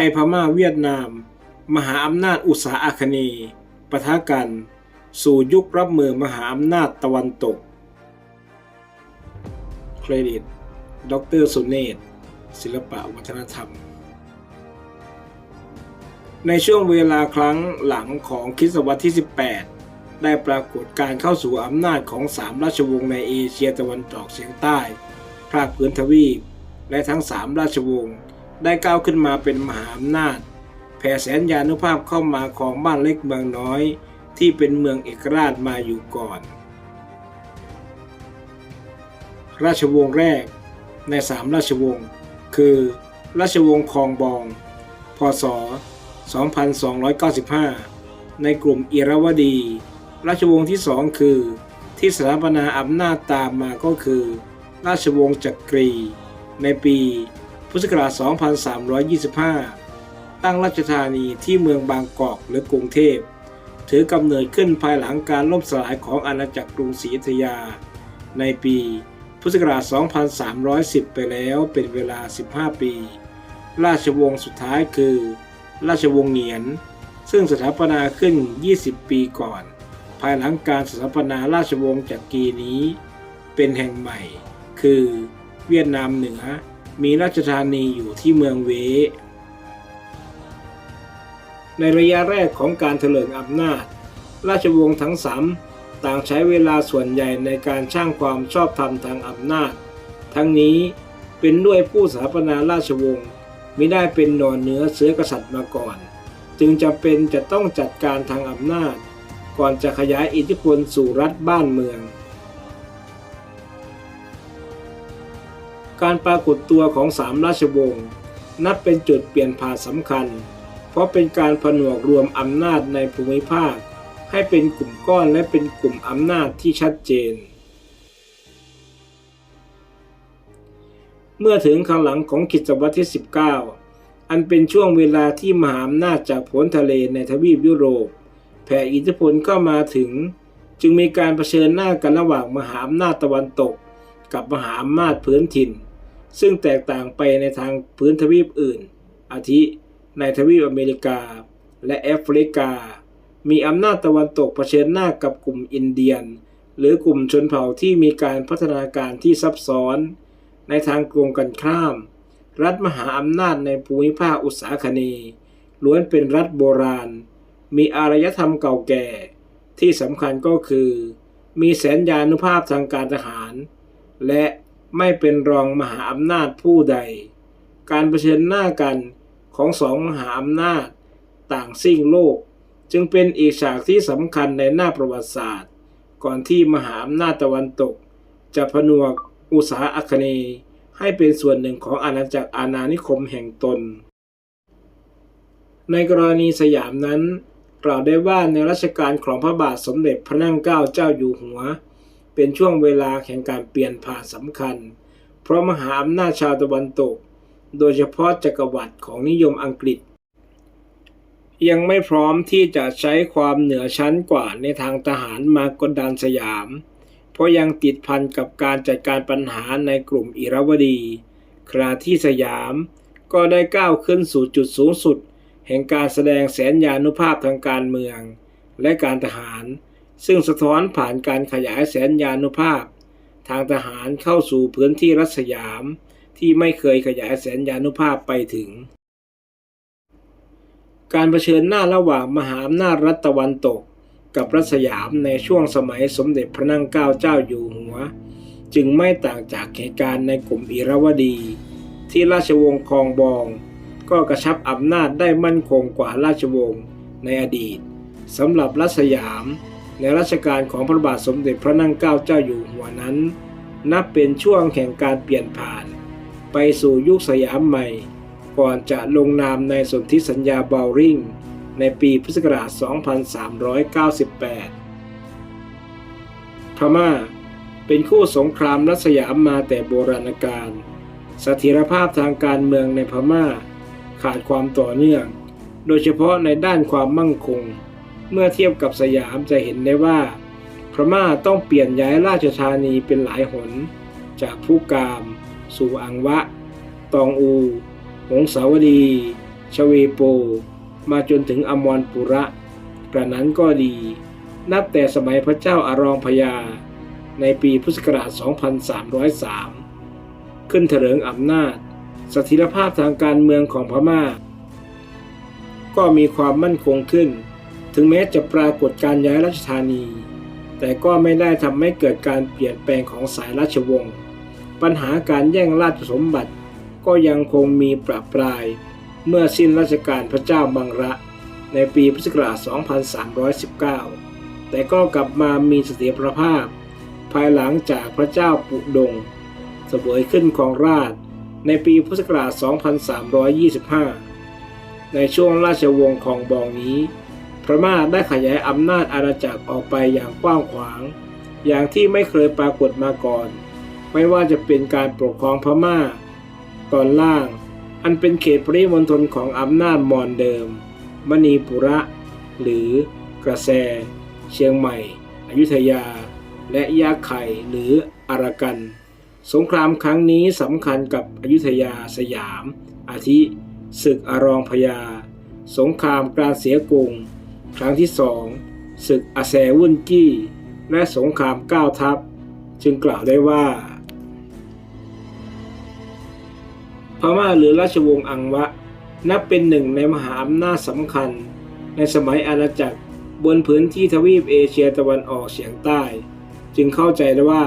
ทยพม่าเวียดนาม มหาอำนาจอุตสาอาคเนย์ปะทะกัน สู่ยุครับมือมหาอำนาจตะวันตก เครดิต ดรสุเนศศิลปะวัฒนธรรม ในช่วงเวลาครั้งหลังของคริสตศตวรรษที่ 18 ได้ปรากฏการเข้าสู่อำนาจของสามราชวงศ์ในเอเชียตะวันออกเฉียงใต้ภาคพื้นทวีป และทั้งสามราชวงศ์ ได้ก้าวขึ้นมาเป็นมหาอำนาจ แผ่แสนยานุภาพเข้ามาของบ้านเล็กเมืองน้อย ที่เป็นเมืองเอกราชมาอยู่ก่อน ราชวงศ์แรกในสามราชวงศ์คือ ราชวงศ์คองบอง พศ 2295 ในกลุ่มอิราวดี ราชวงศ์ที่สองคือ ที่สถาปนาอำนาจตามมาก็คือ ราชวงศ์จักรี ในปี พุทธศักราช 2325 ตั้งราชธานีที่เมืองบางกอกหรือกรุงเทพ ถือกำเนิดขึ้นภายหลังการล่มสลายของอาณาจักรกรุงศรีอยุธยา ในปีพุทธศักราช 2310 ไปแล้วเป็นเวลา 15 ปี ราชวงศ์สุดท้ายคือ ราชวงศ์เหงียน ซึ่งสถาปนาขึ้น 20 ปีก่อน ภายหลังการสถาปนาราชวงศ์จักรีนี้ เป็นแห่งใหม่ คือเวียดนามเหนือ มีราชธานีอยู่ที่เมืองเว ในระยะแรกของการเถลิงอำนาจ ราชวงศ์ทั้งสามต่างใช้เวลาส่วนใหญ่ในการสร้างความชอบธรรมทางอำนาจ ทั้งนี้เป็นด้วยผู้สถาปนาราชวงศ์มิได้เป็นหนอนเหนือเสือกษัตริย์มาก่อน จึงจำเป็นจะต้องจัดการทางอำนาจ ก่อนจะขยายอิทธิพลสู่รัฐบ้านเมือง การปรากฏตัวของสามราชวงศ์นับเป็นจุดเปลี่ยนผ่านสำคัญ เพราะเป็นการผนวกรวมอำนาจในภูมิภาค ให้เป็นกลุ่มก้อนและเป็นกลุ่มอำนาจที่ชัดเจน เมื่อถึงข้างหลังของกิจวัตรที่ 19 อันเป็นช่วงเวลาที่มหาอำนาจจากผลทะเลในทวีปยุโรป แผ่อิทธิพลเข้ามาถึง จึงมีการเผชิญหน้ากันระหว่างมหาอำนาจตะวันตก กับมหาอำนาจพื้นถิ่น ซึ่งแตกต่างไปในทางพื้นทวีปอื่น อาทิ ในทวีปอเมริกา และแอฟริกา มีอำนาจตะวันตกเผชิญหน้ากับกลุ่มอินเดียน หรือกลุ่มชนเผ่าที่มีการพัฒนาการที่ซับซ้อน ในทางตรงกันข้าม รัฐมหาอำนาจในภูมิภาคอุตสาคเนย์ล้วนเป็นรัฐโบราณ มีอารยธรรมเก่าแก่ ที่สำคัญก็คือ มีแสนยานุภาพทางการทหาร และ ไม่เป็นรองมหาอำนาจผู้ใด การเผชิญหน้ากันของสองมหาอำนาจต่างซิ่งโลก จึงเป็นอีกฉากที่สำคัญในหน้าประวัติศาสตร์ ก่อนที่มหาอำนาจตะวันตก จะผนวกอุตสาอาคเนย์ให้เป็นส่วนหนึ่งของอาณาจักรอาณานิคมแห่งตน ในกรณีสยามนั้น กล่าวได้ว่าในรัชกาลของพระบาทสมเด็จพระนั่งเกล้าเจ้าอยู่หัว เป็นช่วงเวลาแห่งการเปลี่ยนผ่านสำคัญ เพราะมหาอำนาจชาวตะวันตก โดยเฉพาะจักรวรรดิของนิยมอังกฤษ ยังไม่พร้อมที่จะใช้ความเหนือชั้นกว่าในทางทหารมากดดันสยาม เพราะยังติดพันกับการจัดการปัญหาในกลุ่มอิรวดีขณะที่สยามก็ได้ก้าวขึ้นสู่จุดสูงสุด แห่งการแสดงแสนยานุภาพทางการเมือง และการทหาร ซึ่งสะท้อนผ่านการขยายแสนยานุภาพ ทางทหารเข้าสู่พื้นที่รัฐสยาม ที่ไม่เคยขยายแสนยานุภาพไปถึง การเผชิญหน้าระหว่างมหาอำนาจรัฐตะวันตก กับรัฐสยามในช่วงสมัยสมเด็จพระนั่งเกล้าเจ้าอยู่หัว จึงไม่ต่างจากเหตุการณ์ในกลุ่มอิรวดี ที่ราชวงศ์คองบอง ก็กระชับอำนาจได้มั่นคงกว่าราชวงศ์ในอดีตสำหรับรัฐสยาม ในรัชกาลของพระบาทสมเด็จพระนั่งเกล้าเจ้าอยู่หัวนั้น นับเป็นช่วงแห่งการเปลี่ยนผ่าน ไปสู่ยุคสยามใหม่ ก่อนจะลงนามในสนธิสัญญาเบาวริงในปีพุทธศักราช 2398 พม่าเป็นคู่สงครามรัสยามมาแต่โบราณกาลสถียรภาพทางการเมืองในพม่า ขาดความต่อเนื่อง โดยเฉพาะในด้านความมั่งคง เมื่อเทียบกับสยามจะเห็นได้ว่าพม่าต้องเปลี่ยนย้ายราชธานีเป็นหลายหน จากผู้กาม สู่อังวะ ตองอู หงสาวดีชเวโป มาจนถึงอมรปุระ กระนั้นก็ดี นับแต่สมัยพระเจ้าอารองพยา ในปีพุทธศักราช 2303 ขึ้นเถลิงอำนาจสถิรภาพทางการเมืองของพม่า ก็มีความมั่นคงขึ้น ถึงแม้จะปรากฏการย้ายราชธานี แต่ก็ไม่ได้ทำให้เกิดการเปลี่ยนแปลงของสายราชวงศ์ ปัญหาการแย่งราชสมบัติ ก็ยังคงมีประปราย เมื่อสิ้นราชการพระเจ้าบังระในปีพุทธศักราช 2319 แต่ก็กลับมามีเสถียรภาพ ภายหลังจากพระเจ้าปุดงเสวยขึ้นของราชในปีพุทธศักราช 2325 ในช่วงราชวงศ์ของบองนี้ พม่าได้ขยายอำนาจอาณาจักรออกไปอย่างกว้างขวาง อย่างที่ไม่เคยปรากฏมาก่อน ไม่ว่าจะเป็นการปกครองพม่า ตอนล่าง อันเป็นเขตปริมณฑลของอำนาจมอญเดิม มณีปุระ หรือกระแส เชียงใหม่ อยุธยา และยาไข่หรืออารากัน สงครามครั้งนี้สำคัญกับอยุธยาสยาม อาทิศึกอารองพยา สงครามกลารเสียกรุง ครั้งที่สองศึกอาแซวุ่นกี้ และสงครามเก้าทัพ จึงกล่าวได้ว่า พม่าหรือราชวงศ์อังวะ นับเป็นหนึ่งในมหาอำนาจสำคัญ ในสมัยอาณาจักรบนพื้นที่ทวีปเอเชียตะวันออกเฉียงใต้ จึงเข้าใจได้ว่า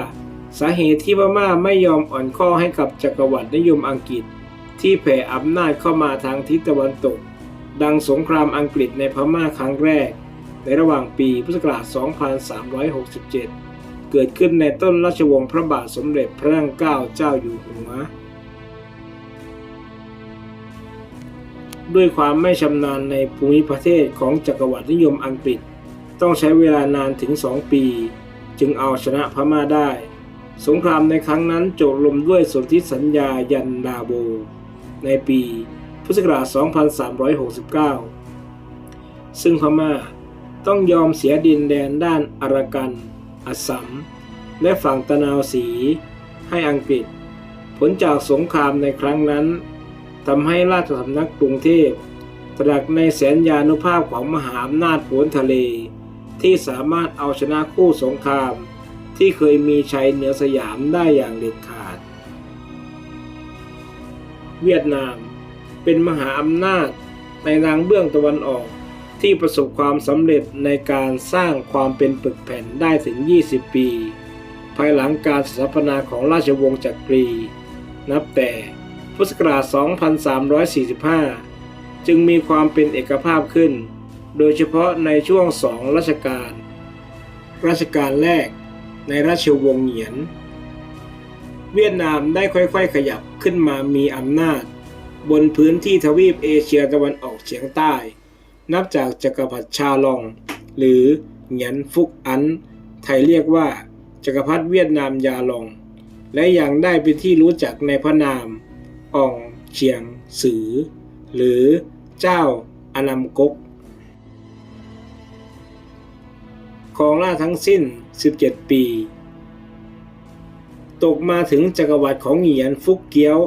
สาเหตุที่พม่าไม่ยอมอ่อนข้อให้กับจักรวรรดินิยมอังกฤษ ที่แผ่อำนาจเข้ามาทางทิศตะวันตก ดังสงครามอังกฤษในพม่าครั้งแรก ในระหว่างปีพุทธศักราช 2367 เกิดขึ้นในต้นราชวงศ์พระบาทสมเด็จพระนั่งเกล้าเจ้าอยู่หัว ด้วยความไม่ชำนาญในภูมิประเทศของจักรวรรดินิยมอังกฤษ ต้องใช้เวลานานถึงสองปี จึงเอาชนะพม่าได้ สงครามในครั้งนั้นจบลงด้วยสนธิสัญญายันดาโบ ในปี พุทธศักราช 2369 ซึ่งพม่าต้องยอมเสียดินแดนด้านอารากัน อัสสัม และฝั่งตะนาวสี ให้อังกฤษ ผลจากสงครามในครั้งนั้นทำให้ราชสำนักกรุงเทพตรักในแสนยานุภาพของมหาอำนาจโผนทะเล ที่สามารถเอาชนะคู่สงคราม ที่เคยมีชัยเหนือสยามได้อย่างเด็ดขาด เวียดนาม เป็นมหาอำนาจในทางเบื้องตะวันออก ที่ประสบความสำเร็จในการสร้างความเป็นปึกแผ่นได้ถึง 20 ปี ภายหลังการสถาปนาของราชวงศ์จักรี นับแต่พุทธศักราช 2345 จึงมีความเป็นเอกภาพขึ้น โดยเฉพาะในช่วงสองรัชกาลรัชกาลแรกในราชวงศ์เหงียน เวียดนามได้ค่อยๆขยับขึ้นมามีอำนาจ บนพื้นที่ทวีปเอเชียตะวันออกเฉียงใต้ นับจากจักรพรรดิชาลอง หรือเหงียนฟุกอัน ไทยเรียกว่า จักรพรรดิเวียดนามยาลอง และยังได้เป็นที่รู้จักในพระนามอ่องเฉียงสือ หรือเจ้าอนัมกกของราชทั้งสิ้น 17 ปี ตกมาถึงจักรวรรดิของเหงียนฟุกเกียว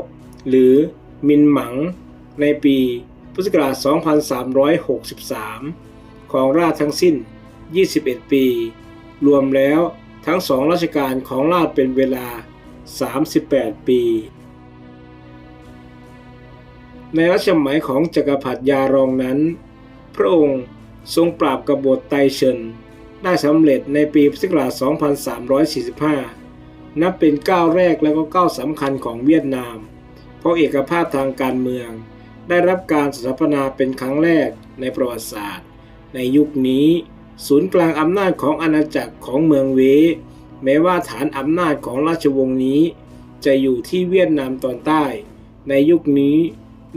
หรือ มินหมัง ในปีพุทธศักราช 2363 ของราชทั้งสิ้น 21 ปี รวมแล้วทั้งสองราชการของราชเป็นเวลา 38 ปี ในรัชสมัยของจักรพรรดิยารองนั้น พระองค์ทรงปราบกบฏไตเฉินได้สำเร็จในปีพุทธศักราช 2345 นับเป็นก้าวแรกและก็ก้าวสำคัญของเวียดนาม เพราะเอกภาพทางการเมือง ได้รับการสถาปนาเป็นครั้งแรกในประวัติศาสตร์ ในยุคนี้ ศูนย์กลางอำนาจของอาณาจักรของเมืองเว แม้ว่าฐานอำนาจของราชวงศ์นี้ จะอยู่ที่เวียดนามตอนใต้ ในยุคนี้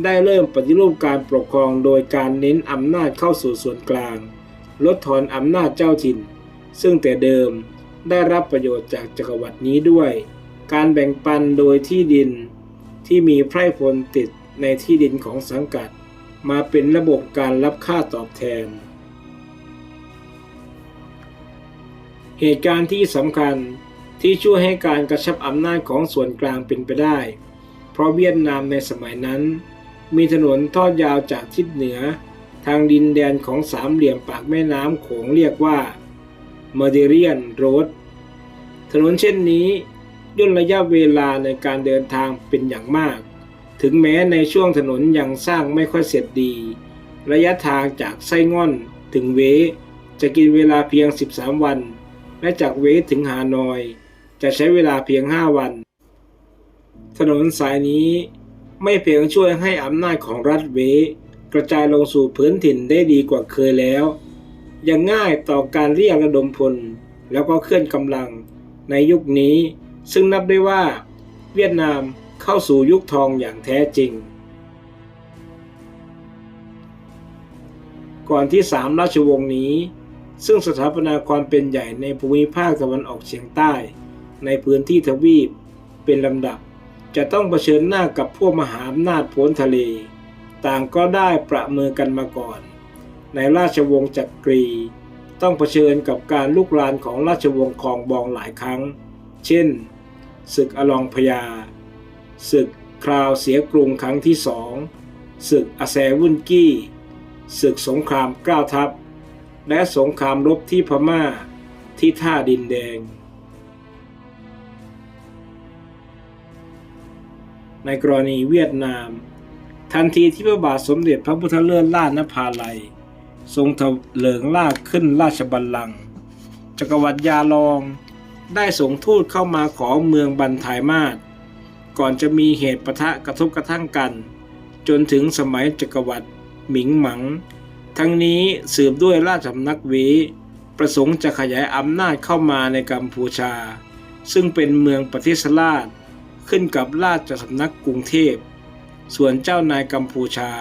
ได้เริ่มปฏิรูปการปกครองโดยการเน้นอำนาจเข้าสู่ส่วนกลาง ลดทอนอำนาจเจ้าถิ่น ซึ่งแต่เดิมได้รับประโยชน์จากจักรวรรดินี้ด้วย การแบ่งปันโดยที่ดิน ที่มีไพร่พลติดในที่ดินของสังกัด มาเป็นระบบการรับค่าตอบแทน เหตุการณ์ที่สำคัญที่ช่วยให้การกระชับอำนาจของส่วนกลางเป็นไปได้ เพราะเวียดนามในสมัยนั้น มีถนนทอดยาวจากทิศเหนือ ทางดินแดนของสามเหลี่ยมปากแม่น้ำโขงเรียกว่า m e d i r i a n Road ถนนเช่นนี้ ย่นระยะเวลาในการเดินทางเป็นอย่างมาก ถึงแม้ในช่วงถนนยังสร้างไม่ค่อยเสร็จดี ระยะทางจากไส้ง่อนถึงเว จะกินเวลาเพียง 13 วัน และจากเวถึงฮานอย จะใช้เวลาเพียง 5 วัน ถนนสายนี้ไม่เพียงช่วยให้อำนาจของรัฐเว กระจายลงสู่พื้นถิ่นได้ดีกว่าเคยแล้ว ยังง่ายต่อการเรียกระดมพลแล้วก็เคลื่อนกำลังในยุคนี้ ซึ่งนับได้ว่าเวียดนามเข้าสู่ยุคทองอย่างแท้จริง ก่อนที่สามราชวงศ์นี้ ซึ่งสถาปนาความเป็นใหญ่ในภูมิภาคตะวันออกเฉียงใต้ ในพื้นที่ทวีปเป็นลำดับ จะต้องเผชิญหน้ากับพวกมหาอำนาจพ้นทะเล ต่างก็ได้ประเมือกันมาก่อน ในราชวงศ์จักรี ต้องเผชิญกับการลุกรานของราชวงศ์คองบองหลายครั้ง เช่น ศึกอลองพยา ศึกคราวเสียกรุงครั้งที่สองศึกอาแซวุ่นกี้ ศึกสงครามเก้าทัพ และสงครามรบที่พม่าที่ท่าดินแดง ในกรณีเวียดนาม ทันทีที่พระบาทสมเด็จพระพุทธเลิศล่านภาลัย ทรงถลิงล่าขึ้นราชบัลลังก์จักรวรรดิยาลอง ได้ส่งทูตเข้ามาขอเมืองบันทายมาศก่อนจะมีเหตุปะทะกระทบกระทั่งกัน จนถึงสมัยจักรวรรดิหมิงหมัง ทั้งนี้สืบด้วยราชสำนักเวประสงค์จะขยายอำนาจเข้ามาในกัมพูชา ซึ่งเป็นเมืองประเทศราช ขึ้นกับราชสำนักกรุงเทพ ส่วนเจ้านายกัมพูชา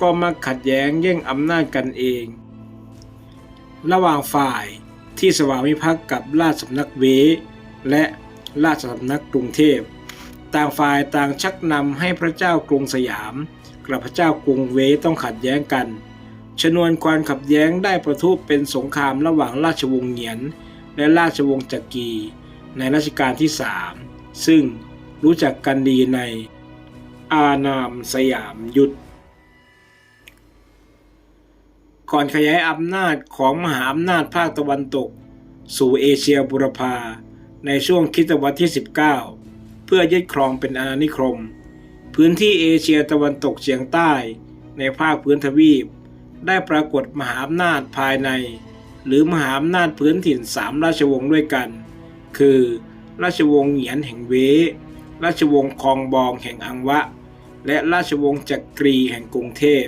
ก็มาขัดแย้งแย่งอำนาจกันเอง ระหว่างฝ่าย ที่สวามิภักดิ์กับราชสำนักเว และราชสำนักกรุงเทพ ต่างฝ่ายต่างชักนำให้พระเจ้ากรุงสยาม กับพระเจ้ากรุงเวต้องขัดแย้งกัน ชนวนความขัดแย้งได้ประทุเป็นสงครามระหว่างราชวงศ์เหงียน และราชวงศ์จักรีในรัชกาลที่สามซึ่งรู้จักกันดีในอานามสยามยุทธ ก่อนขยายอำนาจของมหาอำนาจภาคตะวันตก สู่เอเชียบุรพาในช่วงคริสตวรรษที่ 19 เพื่อยึดครองเป็นอาณานิคม พื้นที่เอเชียตะวันตกเฉียงใต้ ในภาคพื้นทวีป ได้ปรากฏมหาอำนาจภายใน หรือมหาอำนาจพื้นถิ่นสามราชวงศ์ด้วยกัน คือ ราชวงศ์เหงียนแห่งเว ราชวงศ์คองบองแห่งอังวะ และราชวงศ์จักรีแห่งกรุงเทพ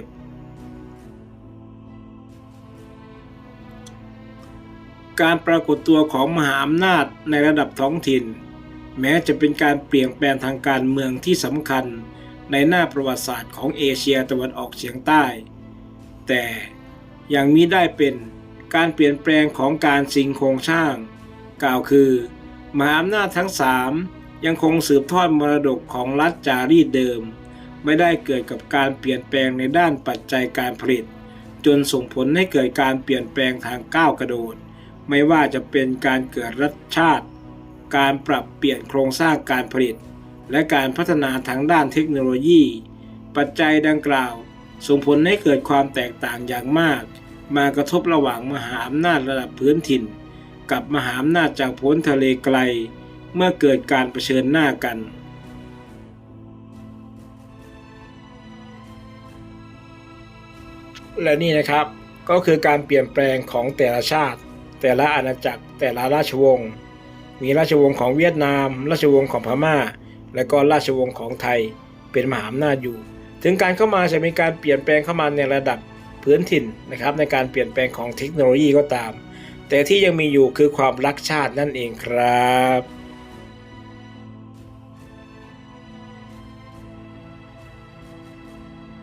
การปรากฏตัวของมหาอำนาจในระดับท้องถิ่น แม้จะเป็นการเปลี่ยนแปลงทางการเมืองที่สำคัญในหน้าประวัติศาสตร์ของเอเชียตะวันออกเฉียงใต้ แต่ยังมิได้เป็นการเปลี่ยนแปลงของการสิงโครงสร้าง กล่าวคือ มหาอำนาจทั้งสามยังคงสืบทอดมรดกของรัฐจารีตเดิม ไม่ได้เกิดกับการเปลี่ยนแปลงในด้านปัจจัยการผลิต จนส่งผลให้เกิดการเปลี่ยนแปลงทางก้าวกระโดด ไม่ว่าจะเป็นการเกิดรัฐชาติ การปรับเปลี่ยนโครงสร้างการผลิต และการพัฒนาทางด้านเทคโนโลยี ปัจจัยดังกล่าว ส่งผลให้เกิดความแตกต่างอย่างมาก มากระทบระหว่างมหาอำนาจระดับพื้นถิ่น กับมหาอำนาจจากพ้นทะเลไกล เมื่อเกิดการเผชิญหน้ากันและนี่นะครับก็คือการเปลี่ยนแปลงของแต่ละชาติ แต่ละอาณาจักรแต่ละราชวงศ์ มีราชวงศ์ของเวียดนาม ราชวงศ์ของพม่า และก็ราชวงศ์ของไทยเป็นมหาอำนาจอยู่ ถึงการเข้ามาจะมีการเปลี่ยนแปลงเข้ามาในระดับพื้นถิ่นนะครับในการเปลี่ยนแปลงของเทคโนโลยีก็ตาม แต่ที่ยังมีอยู่คือความรักชาตินั่นเองครับ